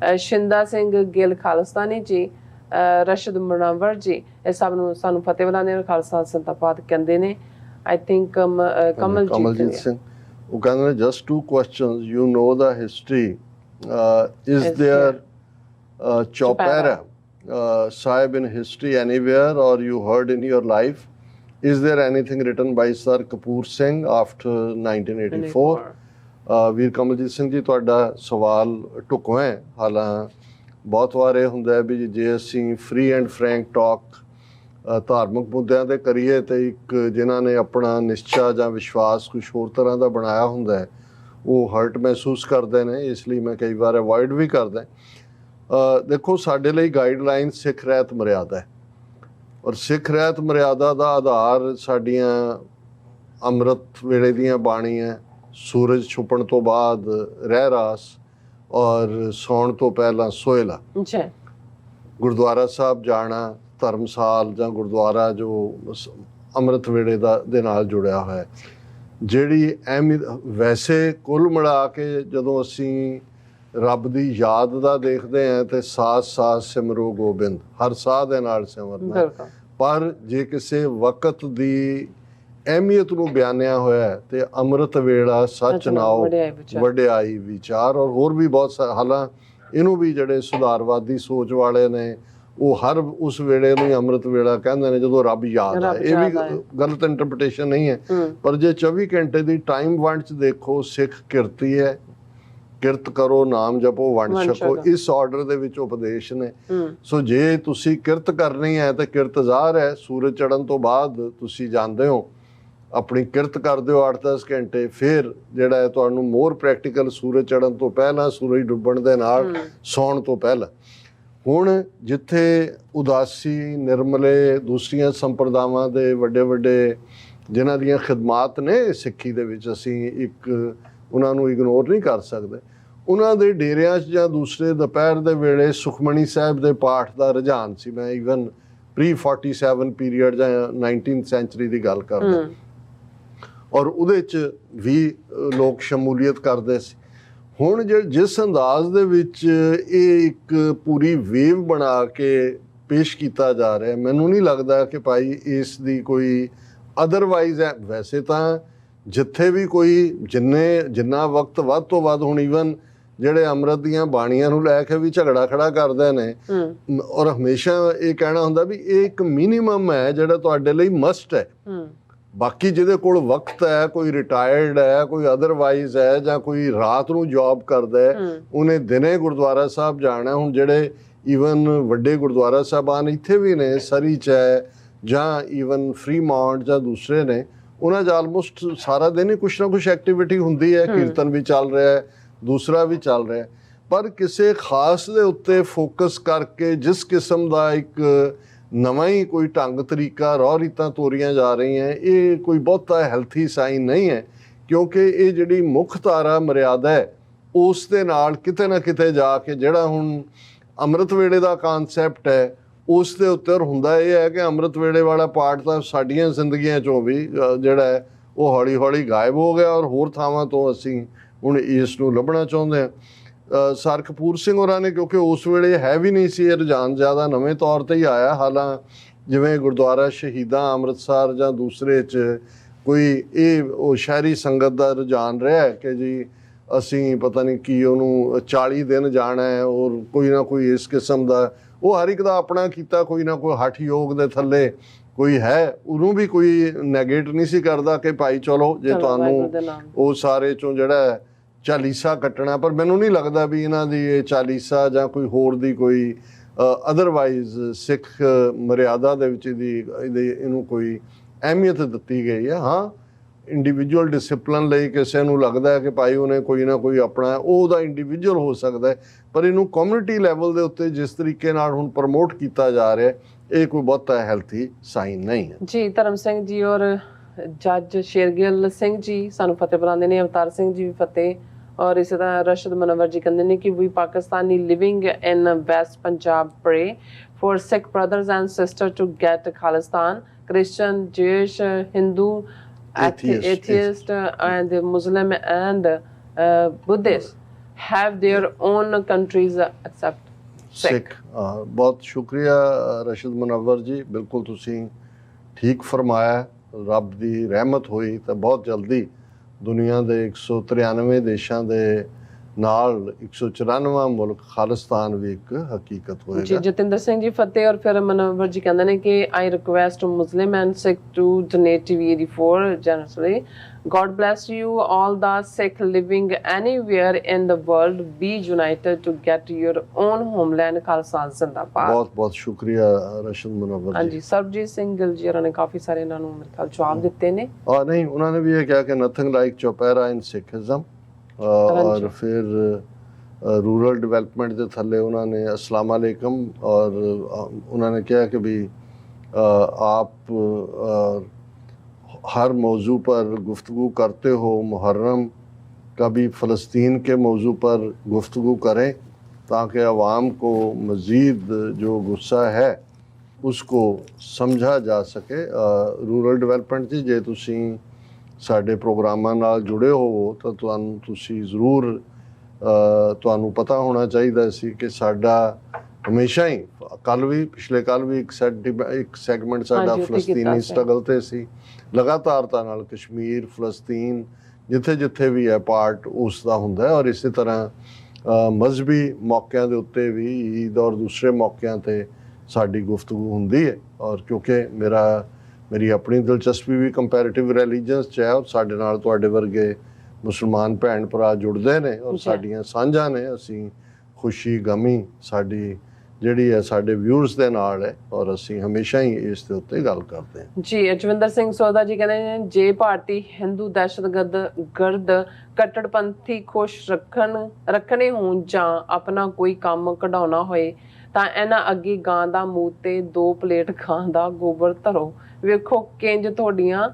S1: ਅਹ ਸ਼ਿੰਦਾ ਸਿੰਘ ਗਿੱਲ ਖਾਲਸਤਾਨੀ ਜੀ ਅਹ ਰਸ਼ਦ ਮੁਨਵਰ ਜੀ ਇਹ ਸਭ ਨੂੰ ਸਾਨੂੰ ਫਤਿਹ ਬੁਲਾਉਂਦੇ ਨੇ ਖਾਲਸਾ ਸੰਤਾਪਾਤ ਕਹਿੰਦੇ ਨੇ ਆਈ ਥਿੰਕ ਕਮਲਜੀਤ
S2: ਕਮਲਜੀਤ ਸਿੰਘ ਉਹ ਕਹਿੰਦੇ ਨੇ just two questions you know the history is
S1: Is
S2: there
S1: there-
S2: Chaupehra Sahib in history anywhere or you heard in your life is there anything written by sir kapoor singh after 1984 uh, ਵੀਰ ਕਮਲਜੀਤ ਸਿੰਘ ਜੀ ਤੁਹਾਡਾ ਸਵਾਲ ਢੁਕਵਾਂ ਹੈ ਹਾਲਾਂ ਬਹੁਤ ਵਾਰ ਇਹ ਹੁੰਦਾ ਹੈ ਵੀ ਜੇ ਅਸੀਂ ਫ੍ਰੀ ਐਂਡ ਫਰੈਂਕ ਟਾਕ ਧਾਰਮਿਕ ਮੁੱਦਿਆਂ ਤੇ ਕਰੀਏ ਤੇ ਇੱਕ ਜਿਨ੍ਹਾਂ ਨੇ ਆਪਣਾ ਨਿਸ਼ਚਾ ਜਾਂ ਵਿਸ਼ਵਾਸ ਕੁਝ ਹੋਰ ਤਰ੍ਹਾਂ ਦਾ ਬਣਾਇਆ ਹੁੰਦਾ ਹੈ ਉਹ ਹਰਟ ਮਹਿਸੂਸ ਕਰਦੇ ਨੇ ਇਸ ਲਈ ਮੈਂ ਕਈ ਵਾਰ ਅਵੋਇਡ ਵੀ ਕਰਦਾ ਦੇਖੋ ਸਾਡੇ ਲਈ ਗਾਈਡਲਾਈਨ ਸਿੱਖ ਰਹਿਤ ਮਰਿਆਦਾ ਹੈ। ਔਰ ਸਿੱਖ ਰਹਿਤ ਮਰਿਆਦਾ ਦਾ ਆਧਾਰ ਸਾਡੀਆਂ ਅੰਮ੍ਰਿਤ ਵੇਲੇ ਦੀਆਂ ਬਾਣੀਆਂ ਸੂਰਜ ਛੁਪਣ ਤੋਂ ਬਾਅਦ ਰਹਿ ਰਾਸ ਔਰ ਸੌਣ ਤੋਂ ਪਹਿਲਾਂ ਸੋਇਲਾ
S1: ਜੀ
S2: ਗੁਰਦੁਆਰਾ ਸਾਹਿਬ ਜਾਣਾ ਧਰਮਸਾਲ ਜਾਂ ਗੁਰਦੁਆਰਾ ਜੋ ਅੰਮ੍ਰਿਤ ਵੇਲੇ ਦਾ ਦੇ ਨਾਲ ਜੁੜਿਆ ਹੋਇਆ ਹੈ। ਜਿਹੜੀ ਅਹਿਮੀਅਤ ਵੈਸੇ ਕੁੱਲ ਮਿਲਾ ਕੇ ਜਦੋਂ ਅਸੀਂ ਰੱਬ ਦੀ ਯਾਦ ਦਾ ਦੇਖਦੇ ਹਾਂ ਤੇ ਸਾਥ ਸਾਥ ਸਿਮਰੋ ਗੋਬਿੰਦ ਹਰ ਸਾਹ ਦੇ ਨਾਲ ਸਿਮਰਨਾ। ਪਰ ਜੇ ਕਿਸੇ ਵਕਤ ਦੀ ਅਹਿਮੀਅਤ ਨੂੰ ਬਿਆਨਿਆ ਹੋਇਆ ਤੇ ਅੰਮ੍ਰਿਤ ਵੇਲਾ ਸੱਚ
S1: ਨਾਉ, ਵਡਿਆਈ ਵਿਚਾਰ।
S2: ਔਰ ਹੋਰ ਵੀ ਬਹੁਤ ਹਾਲਾਂ ਇਹਨੂੰ ਵੀ ਜਿਹੜੇ ਸੁਧਾਰਵਾਦੀ ਸੋਚ ਵਾਲੇ ਨੇ ਉਹ ਹਰ ਉਸ ਵੇਲੇ ਨੂੰ ਅੰਮ੍ਰਿਤ ਵੇਲਾ ਕਹਿੰਦੇ ਨੇ ਜਦੋਂ ਰੱਬ ਯਾਦ ਹੈ ਇਹ ਵੀ। ਗਲਤ ਇੰਟਰਪ੍ਰੀਟੇਸ਼ਨ ਨਹੀਂ ਹੈ।
S1: ਹੂੰ।
S2: ਪਰ ਜੇ 24 ਘੰਟੇ ਦੀ ਟਾਈਮ ਵੰਡ ਚ ਦੇਖੋ ਸਿੱਖ ਕਿਰਤੀ ਹੈ ਕਿਰਤ ਕਰੋ ਨਾਮ ਜਪੋ ਵੰਡ ਛਕੋ। ਇਸ ਆਰਡਰ ਦੇ ਵਿੱਚ ਉਪਦੇਸ਼ ਨੇ। ਸੋ ਜੇ ਤੁਸੀਂ ਕਿਰਤ ਕਰਨੀ ਹੈ ਤੇ ਕਿਰਤ ਜ਼ਾਹਰ ਹੈ। ਸੂਰਜ ਚੜ੍ਹਨ ਤੋਂ ਬਾਅਦ ਤੁਸੀਂ ਜਾਣਦੇ ਹੋ। ਆਪਣੀ ਕਿਰਤ ਕਰਦੇ ਹੋ 8-10 ਘੰਟੇ। ਫਿਰ ਜਿਹੜਾ ਹੈ ਤੁਹਾਨੂੰ ਮੋਰ ਪ੍ਰੈਕਟੀਕਲ ਸੂਰਜ ਚੜ੍ਹਨ ਤੋਂ ਪਹਿਲਾਂ ਸੂਰਜ ਡੁੱਬਣ ਦੇ ਨਾਲ। ਸੌਣ ਤੋਂ ਪਹਿਲਾਂ। ਹੁਣ ਜਿੱਥੇ ਉਦਾਸੀ ਨਿਰਮਲੇ ਦੂਸਰੀਆਂ ਸੰਪਰਦਾਵਾਂ ਦੇ ਵੱਡੇ ਵੱਡੇ ਜਿਨ੍ਹਾਂ ਦੀਆਂ ਖਿਦਮਾਤ ਨੇ ਸਿੱਖੀ ਦੇ ਵਿੱਚ ਅਸੀਂ ਇੱਕ ਉਹਨਾਂ ਨੂੰ ਇਗਨੋਰ ਨਹੀਂ ਕਰ ਸਕਦੇ। ਉਹਨਾਂ ਦੇ ਡੇਰਿਆਂ 'ਚ ਜਾਂ ਦੂਸਰੇ ਦੁਪਹਿਰ ਦੇ ਵੇਲੇ ਸੁਖਮਣੀ ਸਾਹਿਬ ਦੇ ਪਾਠ ਦਾ ਰੁਝਾਨ ਸੀ। ਮੈਂ ਇਵਨ ਪ੍ਰੀ 47 ਪੀਰੀਅਡ ਜਾਂ 19th ਸੈਂਚਰੀ ਦੀ ਗੱਲ ਕਰਦਾ। ਔਰ ਉਹਦੇ 'ਚ ਵੀ ਲੋਕ ਸ਼ਮੂਲੀਅਤ ਕਰਦੇ ਸੀ। ਹੁਣ ਜੇ ਜਿਸ ਅੰਦਾਜ਼ ਦੇ ਵਿੱਚ ਇਹ ਇੱਕ ਪੂਰੀ ਵੇਵ ਬਣਾ ਕੇ ਪੇਸ਼ ਕੀਤਾ ਜਾ ਰਿਹਾ ਮੈਨੂੰ ਨਹੀਂ ਲੱਗਦਾ ਕਿ ਭਾਈ ਇਸ ਦੀ ਕੋਈ ਅਦਰਵਾਈਜ਼ ਹੈ। ਵੈਸੇ ਤਾਂ ਜਿੱਥੇ ਵੀ ਕੋਈ ਜਿੰਨੇ ਜਿੰਨਾ ਵਕਤ ਵੱਧ ਤੋਂ ਵੱਧ ਹੁਣ ਈਵਨ ਜਿਹੜੇ ਅੰਮ੍ਰਿਤ ਦੀਆਂ ਬਾਣੀਆਂ ਨੂੰ ਲੈ ਕੇ ਵੀ ਝਗੜਾ ਖੜਾ ਕਰਦੇ ਨੇ ਔਰ ਹਮੇਸ਼ਾ ਇਹ ਕਹਿਣਾ ਹੁੰਦਾ ਵੀ ਇਹ ਇੱਕ ਮਿਨੀਮਮ ਹੈ ਜਿਹੜਾ ਤੁਹਾਡੇ ਲਈ ਮਸਟ ਹੈ। ਬਾਕੀ ਜਿਹਦੇ ਕੋਲ ਵਕਤ ਹੈ ਕੋਈ ਰਿਟਾਇਰਡ ਹੈ ਕੋਈ ਅਦਰਵਾਈਜ਼ ਹੈ ਜਾਂ ਕੋਈ ਰਾਤ ਨੂੰ ਜੌਬ ਕਰਦਾ ਹੈ ਉਹਨੇ ਦਿਨੇ ਗੁਰਦੁਆਰਾ ਸਾਹਿਬ ਜਾਣਾ ਹੁਣ ਜਿਹੜੇ ਈਵਨ ਵੱਡੇ ਗੁਰਦੁਆਰਾ ਸਾਹਿਬਾਨ ਇੱਥੇ ਵੀ ਨੇ ਸਰੀ ਚ ਹੈ ਜਾਂ ਈਵਨ ਫਰੀਮਾਉਂਟ ਜਾਂ ਦੂਸਰੇ ਨੇ ਉਹਨਾਂ 'ਚ ਆਲਮੋਸਟ ਸਾਰਾ ਦਿਨ ਹੀ ਕੁਛ ਨਾ ਕੁਛ ਐਕਟੀਵਿਟੀ ਹੁੰਦੀ ਹੈ ਕੀਰਤਨ ਵੀ ਚੱਲ ਰਿਹਾ ਹੈ ਦੂਸਰਾ ਵੀ ਚੱਲ ਰਿਹਾ ਹੈ। ਪਰ ਕਿਸੇ ਖਾਸ ਦੇ ਉੱਤੇ ਫੋਕਸ ਕਰਕੇ ਜਿਸ ਕਿਸਮ ਦਾ ਇੱਕ ਨਵਾਂ ਹੀ ਕੋਈ ਢੰਗ ਤਰੀਕਾ ਰੌ ਰੀਤਾਂ ਤੋਰੀਆਂ ਜਾ ਰਹੀਆਂ ਇਹ ਕੋਈ ਬਹੁਤਾ ਹੈਲਥੀ ਸਾਈਨ ਨਹੀਂ ਹੈ ਕਿਉਂਕਿ ਇਹ ਜਿਹੜੀ ਮੁੱਖ ਧਾਰਾ ਮਰਿਆਦਾ ਹੈ ਉਸ ਦੇ ਨਾਲ ਕਿਤੇ ਨਾ ਕਿਤੇ ਜਾ ਕੇ ਜਿਹੜਾ ਹੁਣ ਅੰਮ੍ਰਿਤ ਵੇਲੇ ਦਾ ਕਨਸੈਪਟ ਹੈ ਉਸ ਦੇ ਉੱਤੇ ਹੁੰਦਾ ਇਹ ਹੈ ਕਿ ਅੰਮ੍ਰਿਤ ਵੇਲੇ ਵਾਲਾ ਪਾਠ ਤਾਂ ਸਾਡੀਆਂ ਜ਼ਿੰਦਗੀਆਂ ਚੋਂ ਵੀ ਜਿਹੜਾ ਹੈ, ਉਹ ਹੌਲੀ ਹੌਲੀ ਗਾਇਬ ਹੋ ਗਿਆ ਔਰ ਹੋਰ ਥਾਵਾਂ ਤੋਂ ਅਸੀਂ ਹੁਣ ਇਸ ਨੂੰ ਲੱਭਣਾ ਚਾਹੁੰਦੇ ਹਾਂ। ਸਰ ਕਪੂਰ ਸਿੰਘ ਹੋਰਾਂ ਨੇ ਕਿਉਂਕਿ ਉਸ ਵੇਲੇ ਹੈ ਵੀ ਨਹੀਂ ਸੀ, ਇਹ ਰੁਝਾਨ ਜ਼ਿਆਦਾ ਨਵੇਂ ਤੌਰ ਤੇ ਹੀ ਆਇਆ। ਹਾਲਾਂ ਜਿਵੇਂ ਗੁਰਦੁਆਰਾ ਸ਼ਹੀਦਾਂ ਅੰਮ੍ਰਿਤਸਰ ਜਾਂ ਦੂਸਰੇ 'ਚ ਕੋਈ ਇਹ, ਉਹ ਸ਼ਹਿਰੀ ਸੰਗਤ ਦਾ ਰੁਝਾਨ ਰਿਹਾ ਕਿ ਜੀ ਅਸੀਂ ਪਤਾ ਨਹੀਂ ਕੀ ਉਹਨੂੰ 40 ਦਿਨ ਜਾਣਾ ਹੈ ਔਰ ਕੋਈ ਨਾ ਕੋਈ ਇਸ ਕਿਸਮ ਦਾ ਉਹ ਹਰ ਇੱਕ ਦਾ ਆਪਣਾ ਕੀਤਾ ਕੋਈ ਨਾ ਕੋਈ ਹਠ ਯੋਗ ਦੇ ਥੱਲੇ ਕੋਈ ਹੈ ਉਹਨੂੰ ਵੀ ਕੋਈ ਨੈਗੇਟ ਨਹੀਂ ਸੀ ਕਰਦਾ ਕਿ ਭਾਈ ਚਲੋ ਜੇ ਤੁਹਾਨੂੰ। ਉਹ ਸਾਰੇ ਚੋਂ ਜਿਹੜਾ ਚਾਲੀਸਾ ਕੱਟਣਾ ਪਰ ਮੈਨੂੰ ਨਹੀਂ ਲੱਗਦਾ ਵੀ ਇਹਨਾਂ ਦੀ ਇਹ ਚਾਲੀਸਾ ਜਾਂ ਕੋਈ ਹੋਰ ਦੀ ਕੋਈ ਅਦਰਵਾਈਜ਼ ਸਿੱਖ ਮਰਿਆਦਾ ਦੇ ਵਿੱਚ ਇਹਦੇ ਇਹਨੂੰ ਕੋਈ ਅਹਿਮੀਅਤ ਦਿੱਤੀ ਗਈ ਹੈ ਹਾਂ ਇੰਡੀਵਿਜੂਅਲ ਡਿਸਪਲਿਨ ਲਈ ਕਿਸੇ ਨੂੰ ਲੱਗਦਾ ਹੈ ਕਿ ਭਾਈ ਉਹਨੇ ਕੋਈ ਨਾ ਕੋਈ ਆਪਣਾ ਉਹ ਉਹਦਾ ਇੰਡੀਵਿਜੂਅਲ ਹੋ ਸਕਦਾ ਹੈ। ਪਰ ਇਹਨੂੰ ਕਮਿਊਨਿਟੀ ਲੈਵਲ ਦੇ ਉੱਤੇ ਜਿਸ ਤਰੀਕੇ ਨਾਲ ਹੁਣ ਪ੍ਰਮੋਟ ਕੀਤਾ ਜਾ ਰਿਹਾ ਹੈ, ਇਹ ਕੋਈ ਬਹੁਤਾ ਹੈਲਥੀ ਸਾਈਨ ਨਹੀਂ ਹੈ।
S1: ਜੀ, ਧਰਮ ਸਿੰਘ ਜੀ ਔਰ ਜੱਜ ਸ਼ੇਰਗਿੱਲ ਸਿੰਘ ਜੀ, ਸਾਨੂੰ ਫਤਿਹ ਬੁਲਾਉਂਦੇ ਨੇ। ਅਵਤਾਰ ਸਿੰਘ ਜੀ ਵੀ ਫਤਿਹ ਔਰ ਇਸੇ ਤਰ੍ਹਾਂ ਰਸ਼ਦ ਮਨਵਰ ਜੀ ਕਹਿੰਦੇ ਨੇ ਕਿ we Pakistani living in West Punjab pray for Sikh brothers and sister to get Khalistan Christian Jewish Hindu
S2: Atheist,
S1: atheist and Muslim and uh, Buddhist have their own countries Sikh.
S2: Sikh ਬਹੁਤ ਸ਼ੁਕਰੀਆ ਰਸ਼ਦ ਮਨਵਰ ਜੀ ਬਿਲਕੁਲ ਤੁਸੀਂ ਠੀਕ ਫਰਮਾਇਆ ਰੱਬ ਦੀ ਰਹਿਮਤ ਹੋਈ ਤਾਂ ਬਹੁਤ ਜਲਦੀ ਦੁਨੀਆ ਦੇ 193 ਦੇਸ਼ਾਂ ਦੇ ਨਾਲ 194ਵਾਂ ਮੁਲਕ ਖਾਲਿਸਤਾਨ ਵੀ ਇੱਕ ਹਕੀਕਤ
S1: ਜੀ
S2: ਹੋਏਗਾ
S1: ਜਤਿੰਦਰ ਸਿੰਘ ਜੀ ਫਤਿਹ ਔਰ ਫਿਰ ਮਨੋਵਰ ਜੀ ਕਹਿੰਦੇ ਨੇ ਕਿ I request Muslim and Sikh to donate TV 84 generally God bless you all the Sikh living anywhere in the world. Be united to get your own homeland Khalsa ਜ਼ਿੰਦਾਬਾਦ
S2: ਬਹੁਤ ਬਹੁਤ ਸ਼ੁਕਰੀਆ ਰਸ਼ਦ ਮਨਵਰ ਜੀ
S1: ਹਾਂਜੀ ਸਰਬਜੀਤ ਸਿੰਘ ਗਿੱਲ ਜੀ ਨੇ ਕਾਫੀ ਸਾਰੇ ਇਹਨਾਂ ਨੂੰ ਮੇਰੇ ਖਿਆਲ ਜਵਾਬ ਦਿੱਤੇ ਨੇ
S2: ਔਰ ਨਹੀਂ ਉਹਨਾਂ ਨੇ ਵੀ ਇਹ ਕਿਹਾ ਕਿ nothing like Chaupehra in Sikhism ہاں،
S1: ہاں
S2: جی۔ اور پھر رورل ਡਿਵੈਲਪਮੈਂਟ ਦੇ تھلے انہوں نے السلام علیکم اور انہوں نے کیا کہ بھی آپ ہر موضوع پر گفتگو کرتے ہو محرم کبھی فلسطین کے موضوع پر گفتگو کریں تاکہ عوام کو مزید جو غصہ ہے اس کو سمجھا جا سکے۔ رورل ڈیولپمنٹ جی جے تھی ਸਾਡੇ ਪ੍ਰੋਗਰਾਮਾਂ ਨਾਲ ਜੁੜੇ ਹੋਵੋ ਤਾਂ ਤੁਹਾਨੂੰ ਤੁਸੀਂ ਜ਼ਰੂਰ ਤੁਹਾਨੂੰ ਪਤਾ ਹੋਣਾ ਚਾਹੀਦਾ ਸੀ ਕਿ ਸਾਡਾ ਹਮੇਸ਼ਾ ਹੀ ਕੱਲ ਵੀ ਪਿਛਲੇ ਕੱਲ ਵੀ ਇੱਕ ਸੈਟ ਇੱਕ ਸੈਗਮੈਂਟ ਸਾਡਾ ਫਲਸਤੀਨੀ। ਸਟਰਗਲ ਤੇ ਸੀ ਲਗਾਤਾਰਤਾ ਨਾਲ ਕਸ਼ਮੀਰ ਫਲਸਤੀਨ ਜਿੱਥੇ ਜਿੱਥੇ ਵੀ ਹੈ ਪਾਰਟ ਉਸ ਦਾ ਹੁੰਦਾ ਹੈ ਔਰ ਇਸੇ ਤਰ੍ਹਾਂ ਅ, ਮਜ਼ਹਬੀ ਮੌਕਿਆਂ ਦੇ ਉੱਤੇ ਵੀ ਈਦ ਔਰ ਦੂਸਰੇ ਮੌਕਿਆਂ ਤੇ ਸਾਡੀ ਗੁਫ਼ਤਗੂ ਹੁੰਦੀ ਹੈ ਔਰ ਕਿਉਂਕਿ ਮੇਰਾ ਮੇਰੀ ਆਪਣੀ ਦਿਲਚਸਪੀ ਵੀ ਕੰਪੈਰੀਟਿਵ ਰਿਲੀਜੀਅਨਸ ਚ ਹੈ ਔਰ ਸਾਡੇ ਨਾਲ ਤੁਹਾਡੇ ਵਰਗੇ ਮੁਸਲਮਾਨ ਭੈਣ ਭਰਾ ਜੁੜਦੇ ਨੇ ਔਰ। ਸਾਡੀਆਂ ਸਾਂਝਾਂ ਨੇ ਅਸੀਂ ਖੁਸ਼ੀ ਗਮੀ ਸਾਡੀ ਜਿਹੜੀ ਹੈ ਸਾਡੇ ਵਿਊਅਰਸ ਦੇ ਨਾਲ ਹੈ ਔਰ ਅਸੀਂ ਹਮੇਸ਼ਾ ਹੀ ਇਸ ਦੇ ਉੱਤੇ ਗੱਲ ਕਰਦੇ ਹਾਂ
S1: ਜੀ ਅਜਵਿੰਦਰ ਸਿੰਘ ਸੋਦਾ ਜੀ ਕਹਿੰਦੇ ਨੇ ਜੇ ਭਾਰਤੀ ਹਿੰਦੂ ਦਹਿਸ਼ਤਗਰਦ ਗਰਦ ਕੱਟੜਪੰਥੀ ਖੁਸ਼ ਰੱਖਣ ਰੱਖਣੇ ਹੋਣ ਜਾਂ ਆਪਣਾ ਕੋਈ ਕੰਮ ਕਢਾਉਣਾ ਹੋਏ ਤਾਂ ਇਹਨਾਂ ਅੱਗੇ ਗਾਂ ਦਾ ਮੂੰਹ ਤੇ ਦੋ ਪਲੇਟ ਗਾਂ ਦਾ ਗੋਬਰ ਧਰੋ। ਵੇਖੋ ਕਿੰਜ ਤੁਹਾਡੀਆਂ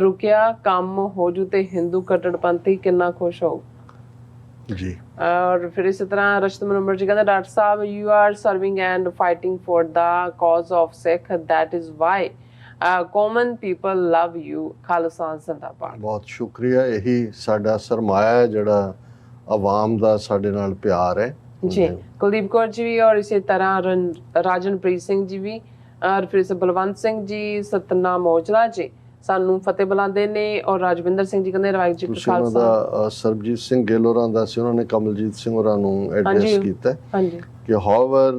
S1: ਰੁਕਿਆ ਕੰਮ ਹੋ ਜੂ ਤੇ ਹਿੰਦੂ ਕੱਟੜਪੰਥੀ ਕਿੰਨਾ ਖੁਸ਼ ਹੋਊ।
S2: ਜੀ।
S1: ਔਰ ਫਿਰ ਇਸੇ ਤਰ੍ਹਾਂ ਰਸ਼ਦ ਨੰਬਰ ਜੀ ਕਹਿੰਦਾ doctor sahib you are serving and fighting for the cause of Sikh that is why common people love you Khalsa ਜ਼ਿੰਦਾਬਾਦ
S2: ਬਹੁਤ ਸ਼ੁਕਰੀਆ। ਇਹੀ ਸਾਡਾ ਸਰਮਾਇਆ ਹੈ ਜਿਹੜਾ ਆਵਾਮ ਦਾ ਸਾਡੇ ਨਾਲ ਪਿਆਰ ਹੈ।
S1: ਜੀ ਕੁਲਦੀਪ ਕੌਰ ਜੀ ਵੀ ਔਰ ਇਸੇ ਤਰ੍ਹਾਂ ਰਾਜਨਪ੍ਰੀਤ ਸਿੰਘ ਜੀ ਵੀ ਔਰ ਫਿਰ ਬਲਵੰਤ ਸਿੰਘ ਜੀ ਸਤਨਾਮ ਔਜਲਾ ਜੀ ਸਾਨੂੰ ਫਤਿਹ ਬੁਲਾਉਂਦੇ ਨੇ ਔਰ ਰਾਜਵਿੰਦਰ ਸਿੰਘ ਜੀ ਕਹਿੰਦੇ ਰਾਜ ਜੀ ਖਾਲਸਾ।
S2: ਦਾ ਸਰਬਜੀਤ ਸਿੰਘ ਗਿੱਲ ਹੋਰਾਂ ਦਾ ਸੀ ਉਹਨਾਂ ਨੇ ਕਮਲਜੀਤ ਸਿੰਘ ਹੋਰਾਂ ਨੂੰ ਐਡਰੈਸ। ਕੀਤਾ ਹੈ
S1: ਹਾਂਜੀ।
S2: ਕਿ uh,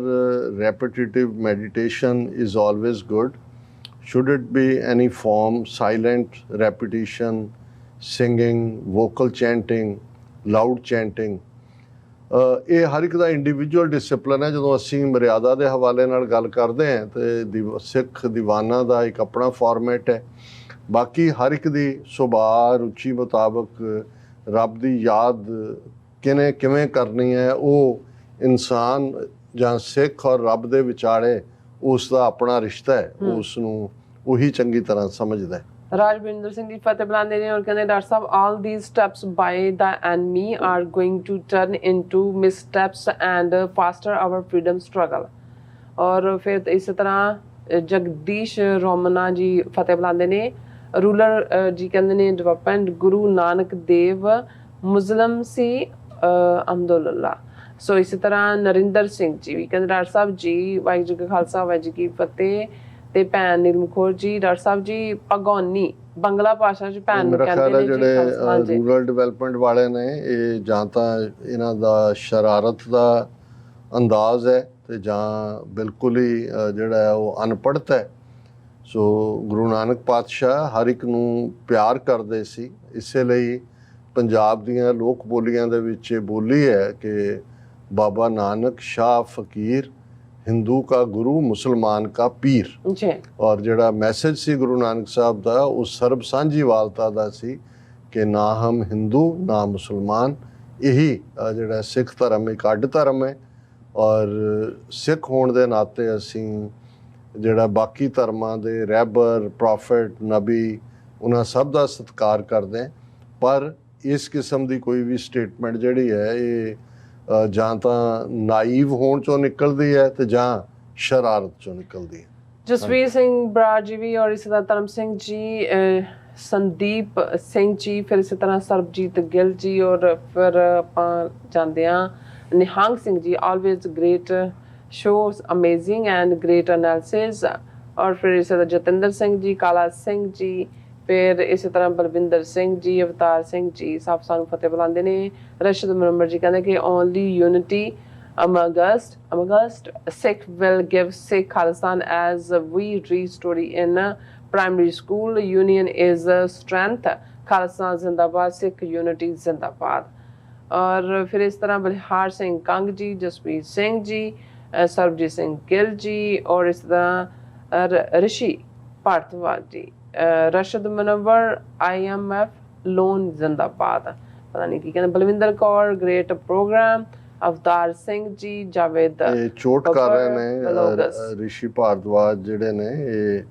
S2: repetitive meditation is always good. Should it be any form silent repetition singing vocal chanting loud chanting ਇਹ ਹਰ ਇੱਕ ਦਾ ਇੰਡੀਵਿਜੂਅਲ ਡਿਸਪਲਿਨ ਹੈ। ਜਦੋਂ ਅਸੀਂ ਮਰਿਆਦਾ ਦੇ ਹਵਾਲੇ ਨਾਲ ਗੱਲ ਕਰਦੇ ਹਾਂ ਤੇ ਸਿੱਖ ਦੀਵਾਨਾਂ ਦਾ ਇੱਕ ਆਪਣਾ ਫਾਰਮੈਟ ਹੈ। ਬਾਕੀ ਹਰ ਇੱਕ ਦੀ ਸੁਭਾਅ ਰੁਚੀ ਮੁਤਾਬਕ ਰੱਬ ਦੀ ਯਾਦ ਕਿਨੇ ਕਿਵੇਂ ਕਰਨੀ ਹੈ ਉਹ ਇਨਸਾਨ ਜਾਂ ਸਿੱਖ ਔਰ ਰੱਬ ਦੇ ਵਿਚਾਲੇ ਉਸ ਦਾ ਆਪਣਾ ਰਿਸ਼ਤਾ ਹੈ। ਉਸ ਨੂੰ ਉਹੀ ਚੰਗੀ ਤਰ੍ਹਾਂ ਸਮਝਦਾ ਹੈ।
S1: ਰਾਜਵਿੰਦਰ ਸਿੰਘ ਜੀ ਫਤਿਹ ਬੁਲਾਉਂਦੇ ਨੇ ਔਰ ਕਹਿੰਦੇ, doctor sahib, all these steps by the enemy are going to turn into missteps and faster our freedom struggle. ਔਰ ਫਿਰ ਇਸੇ ਤਰ੍ਹਾਂ ਜਗਦੀਸ਼ ਰੋਮਨਾ ਜੀ ਫਤਿਹ ਬੁਲਾਉਂਦੇ ਨੇ। ਰੂਲਰ ਜੀ ਕਹਿੰਦੇ ਨੇ ਡਿਵੈਲਪਮੈਂਟ ਗੁਰੂ ਨਾਨਕ ਦੇਵ ਮੁਸਲਮ ਸੀ ਅਹਮਦੁੱਲਾ ਸੋ ਇਸੇ ਤਰ੍ਹਾਂ ਨਰਿੰਦਰ ਸਿੰਘ ਜੀ ਵੀ ਕਹਿੰਦੇ, ਡਾਕਟਰ ਸਾਹਿਬ ਜੀ, ਵਾਹਿਗੁਰੂ ਜੀ ਕਾ ਖਾਲਸਾ, ਵਾਹਿਗੁਰੂ ਜੀ ਕੀ ਫਤਿਹ। ਤੇ ਭੈਣ ਨਿਰਮਖੋਰ ਜੀ ਡਾਕਟਰ ਸਾਹਿਬ ਜੀ ਪਗੌਨੀ ਬੰਗਲਾ ਭਾਸ਼ਾ ਚ ਭੈਣ ਨੂੰ ਕਹਿੰਦੇ ਨੇ
S2: ਜਿਹੜੇ। ਰੂਰਲ ਡਿਵੈਲਪਮੈਂਟ ਵਾਲੇ ਨੇ ਇਹ ਜਾਂ ਤਾਂ ਇਹਨਾਂ ਦਾ ਸ਼ਰਾਰਤ ਦਾ ਅੰਦਾਜ਼ ਹੈ ਤੇ ਜਾਂ ਬਿਲਕੁਲ ਹੀ ਜਿਹੜਾ ਹੈ ਉਹ ਅਨਪੜ੍ਹਤ ਹੈ ਸੋ ਗੁਰੂ ਨਾਨਕ ਪਾਤਸ਼ਾਹ ਹਰ ਇੱਕ ਨੂੰ ਪਿਆਰ ਕਰਦੇ ਸੀ ਇਸੇ ਲਈ ਪੰਜਾਬ ਦੀਆਂ ਲੋਕ ਬੋਲੀਆਂ ਦੇ ਵਿੱਚ ਇਹ ਬੋਲੀ ਹੈ ਕਿ ਬਾਬਾ ਨਾਨਕ ਸ਼ਾਹ ਫਕੀਰ ਹਿੰਦੂ ਕਾ ਗੁਰੂ ਮੁਸਲਮਾਨ ਕਾ ਪੀਰ।
S1: ਜੀ।
S2: ਔਰ ਜਿਹੜਾ ਮੈਸੇਜ ਸੀ ਗੁਰੂ ਨਾਨਕ ਸਾਹਿਬ ਦਾ ਉਹ ਸਰਬ ਸਾਂਝੀਵਾਲਤਾ ਦਾ ਸੀ ਕਿ ਨਾ ਹਮ ਹਿੰਦੂ ਨਾ ਮੁਸਲਮਾਨ ਇਹੀ ਜਿਹੜਾ ਸਿੱਖ ਧਰਮ ਇੱਕ ਅੱਡ ਧਰਮ ਹੈ। ਔਰ ਸਿੱਖ ਹੋਣ ਦੇ ਨਾਤੇ ਅਸੀਂ ਜਿਹੜਾ ਬਾਕੀ ਧਰਮਾਂ ਦੇ ਰਹਿਬਰ ਪ੍ਰੋਫਟ ਨਬੀ ਉਹਨਾਂ ਸਭ ਦਾ ਸਤਿਕਾਰ ਕਰਦੇ ਪਰ ਇਸ ਕਿਸਮ ਦੀ ਕੋਈ ਵੀ ਸਟੇਟਮੈਂਟ ਜਿਹੜੀ ਹੈ ਇਹ ਜਾਂ ਤਾਂ ਨਾਈਵ ਹੋਣ ਚੋਂ ਨਿਕਲਦੀ ਹੈ ਤੇ ਜਾਂ ਸ਼ਰਾਰਤ ਚੋਂ ਨਿਕਲਦੀ ਹੈ।
S1: ਜਸਵੀਰ ਸਿੰਘ ਬਰਾੜ ਜੀ ਵੀ ਔਰ ਇਸੇ ਤਰ੍ਹਾਂ ਧਰਮ ਸਿੰਘ ਜੀ ਸੰਦੀਪ ਸਿੰਘ ਜੀ ਫਿਰ ਇਸੇ ਤਰ੍ਹਾਂ ਸਰਬਜੀਤ ਗਿੱਲ ਜੀ ਔਰ ਫਿਰ ਆਪਾਂ ਜਾਂਦੇ ਹਾਂ Nihang Singh ji always great shows amazing and great analysis ਔਰ ਫਿਰ ਇਸੇ ਤਰ੍ਹਾਂ ਜਤਿੰਦਰ ਸਿੰਘ ਜੀ ਕਾਲਾ ਸਿੰਘ ਜੀ ਫਿਰ ਇਸੇ ਤਰ੍ਹਾਂ ਬਲਵਿੰਦਰ ਸਿੰਘ ਜੀ ਅਵਤਾਰ ਸਿੰਘ ਜੀ ਸਭ ਸਾਨੂੰ ਫਤਿਹ ਬੁਲਾਉਂਦੇ ਨੇ ਰਸ਼ਦ ਮੁਨਮਰ ਜੀ ਕਹਿੰਦੇ ਕਿ only unity among us, among us, Sikh will give Sikh Khalistan as we read story in uh, primary school. Union is a strength. Khalistan Zindabad, Sikh unity Zindabad. ਔਰ ਫਿਰ ਇਸ ਤਰ੍ਹਾਂ ਬਲਿਹਾਰ ਸਿੰਘ ਕੰਗ ਜੀ ਜਸਪੀਤ ਸਿੰਘ ਜੀ ਅ, ਸਰਬਜੀਤ ਸਿੰਘ ਗਿੱਲ ਜੀ ਔਰ ਇਸ ਤਰ੍ਹਾਂ ਅ, ਰ- ਰਿਸ਼ੀ ਭਾਰਤਵਾਜ ਜੀ ਅ, ਰਸ਼ਦ ਮਨਵਰ ਆਈਐਮਐਫ ਲੋਨ ਜ਼ਿੰਦਾਬਾਦ। ਪਤਾ ਨਹੀਂ ਕੀ ਕਹਿੰਦੇ। ਬਲਵਿੰਦਰ ਕੌਰ ਗ੍ਰੇਟ ਪ੍ਰੋਗਰਾਮ ਅਵਤਾਰ ਸਿੰਘ ਜੀ ਜਾਵੇਦ
S2: ਇਹ ਚੋਟ ਕਰ ਰਹੇ ਨੇ ਰਿਸ਼ੀ ਭਾਰਦਵਾਜ ਜਿਹੜੇ ਨੇ ਇਹ।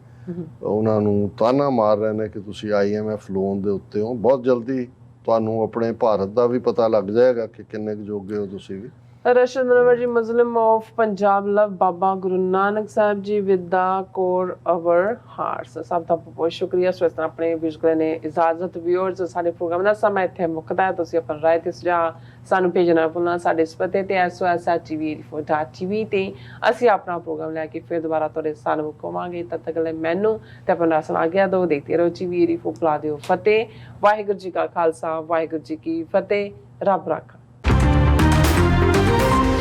S2: ਉਹਨਾਂ ਨੂੰ ਤਾਨਾ ਮਾਰ ਰਹੇ ਨੇ ਕਿ ਤੁਸੀਂ ਆਈਐਮਐਫ ਲੋਨ ਦੇ ਉੱਤੇ ਹੋ। ਬਹੁਤ ਜਲਦੀ ਤੁਹਾਨੂੰ ਆਪਣੇ ਭਾਰਤ ਦਾ ਵੀ ਪਤਾ ਲੱਗ ਜਾਏਗਾ ਕਿ ਕਿੰਨੇ ਜੋਗੇ ਹੋ ਤੁਸੀਂ ਵੀ।
S1: Rashan Narwar ji, Muslim of Punjab love Baba Guru Nanak Sahib ji with the core our hearts ਸਭ ਦਾ ਬਹੁਤ ਸ਼ੁਕਰੀਆ। ਸੋ ਇਸ ਤਰ੍ਹਾਂ ਆਪਣੇ ਵਿਜ਼ੂਅਲ ਨੇ ਇਜਾਜ਼ਤ ਵਿਊਅਰਸ ਸਾਡੇ ਪ੍ਰੋਗਰਾਮ ਦਾ ਸਮਾਂ ਇੱਥੇ ਮੁੱਕਦਾ ਹੈ, ਤੁਸੀਂ ਆਪਣਾ ਰਾਏ ਤੇ ਸੁਝਾਅ ਸਾਨੂੰ ਭੇਜਣਾ ਭੁੱਲਣਾ ਸਾਡੇ ਇਸ ਪਤੇ ਤੇ sos@tv84.tv ਤੇ। ਅਸੀਂ ਆਪਣਾ ਪ੍ਰੋਗਰਾਮ ਲੈ ਕੇ ਫਿਰ ਦੁਬਾਰਾ ਤੁਹਾਡੇ ਸਾਹਮਣੇ ਕੋਵਾਂਗੇ ਤਦ ਤੱਕ ਲਈ ਮੈਨੂੰ ਤੇ ਆਪਣਾ ਰਸਨ ਆ ਗਿਆ ਦੋ। ਦੇਖਦੇ ਰਹੋ ਟੀਵੀ ਰੀਫੋ ਪਲਾ ਦਿਓ ਫਤਿਹ। ਵਾਹਿਗੁਰੂ ਜੀ ਕਾ ਖਾਲਸਾ, ਵਾਹਿਗੁਰੂ ਜੀ ਕੀ ਫਤਿਹ। ਰੱਬ ਰਾਖਾ। Музика